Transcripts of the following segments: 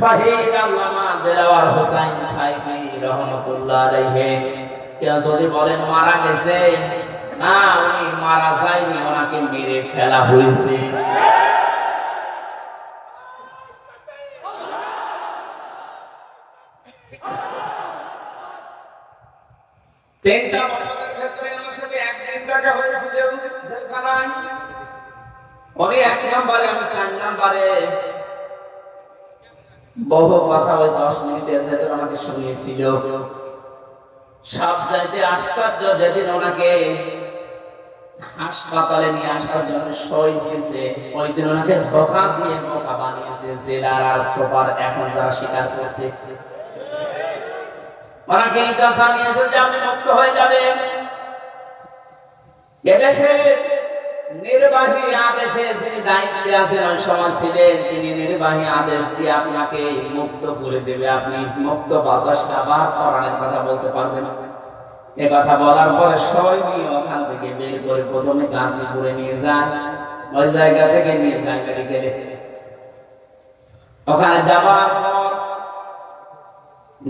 শহীদ আল্লামা Delwar Hossain sci-fi রহমতুল্লাহ আলাইহি। কেউ যদি বলেন, মারা গেছে? না, উনি মারা যায়নি, ওনাকে মেরে ফেলা হয়েছে। তিনটা বছরের ভেতরে আমার সাথে একদিন দেখা হয়েছিল জেলখানায়। উনি এক নম্বরে, আমি চার নম্বরে। বহু কথা ওই দশ মিনিটের ভেতরে আমাকে শুনিয়েছিল। সব চাইতে আশ্চর্য যেদিন ওনাকে হাসপাতালে নিয়ে আসার জন্য সই হয়েছে ওই দিন ওনাকে ধোকা দিয়ে বোকা বানিয়েছে, জেলার আর সোপার এখন যারা স্বীকার করছে। ওনাকে এটা জানিয়েছে যে আপনি মুক্ত হয়ে যাবেন। এদেশে নির্বাহী আদেশে ছিলেন, তিনি নির্বাহী আদেশ দিয়ে আপনাকে মুক্ত করে দেবে। আপনি মুক্ত বাতাসটা বার করানোর কথা বলতে পারবেন। এ কথা বলার পরে সবাই ওখান থেকে বের করে প্রথমে করে নিয়ে যান ওই জায়গা থেকে নিয়ে মেডিকেলে। ওখানে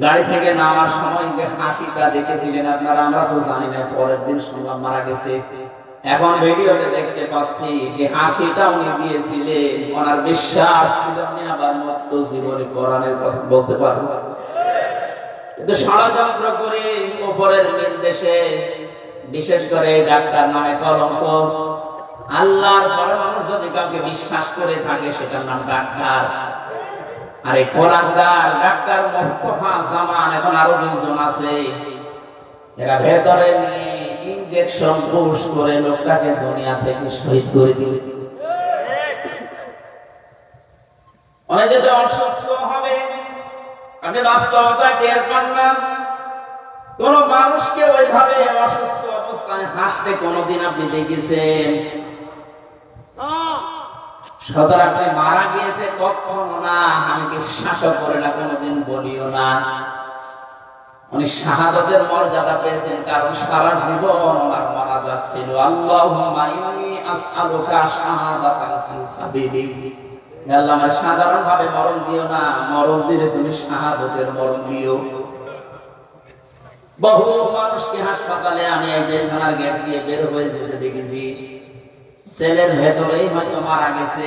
গাড়ি থেকে নামার সময় যে হাসিটা দেখেছিলেন আপনারা, আমরা তো জানি না, পরের দিন শুনলাম মারা গেছে। এখন ভিডিওতে দেখতে পাচ্ছি যে হাসিটা উনি দিয়েছিলেন। ওনার বিশ্বাস ছিল উনি আবার মত্ত জীবনে কোরআনের কথা বলতে পারব। কিন্তু ষড়যন্ত্র করে উপরের নির্দেশে, বিশেষ করে ডাক্তার নামে কলঙ্ক, আল্লাহর পরে মানুষ যদি কাউকে বিশ্বাস করে থাকে, সেটার নাম ডাক্তার। আর কোরআনদার, ডাক্তার মোস্তফা জামান, এখন আরও দুইজন আছে। এরা ভেতরে নিয়ে ইনজেকশন পুশ করে লোকটাকে দুনিয়া থেকে শহীদ করে দিল। মানুষকে অসুস্থ অবস্থায় হাসতে কোনোদিন আপনি দেখেছেন? সদর আপনি মারা গিয়েছে, কখনো না। আমি বিশ্বাসও করে না, কোনোদিন বলিও না। উনি শাহাদতের মর্যাদা পেয়েছেন, কারণ সারা জীবন ওনার মারা যাচ্ছিল। আল্লাহুম্মা ইন্নী আসআলুকা শাহাদাতান আল্লাহ আমার মরণ দিও না, মরণ দিলে তুমি মরণ দিও। বহু মানুষকে হাসপাতালে আমি এই জেলখানার গেট দিয়ে বের হয়ে যেতে দেখেছি। সেলের ভেতরেই হয়তো মারা গেছে।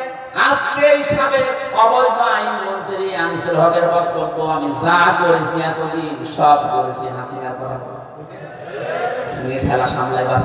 আজকে হিসাবে অবৈধ আইন মন্ত্রী আনিসুল হকের বক্তব্য, আমি যা করেছি এতদিন সব করেছি হাসিনা করা ঠেলা সামলাইবার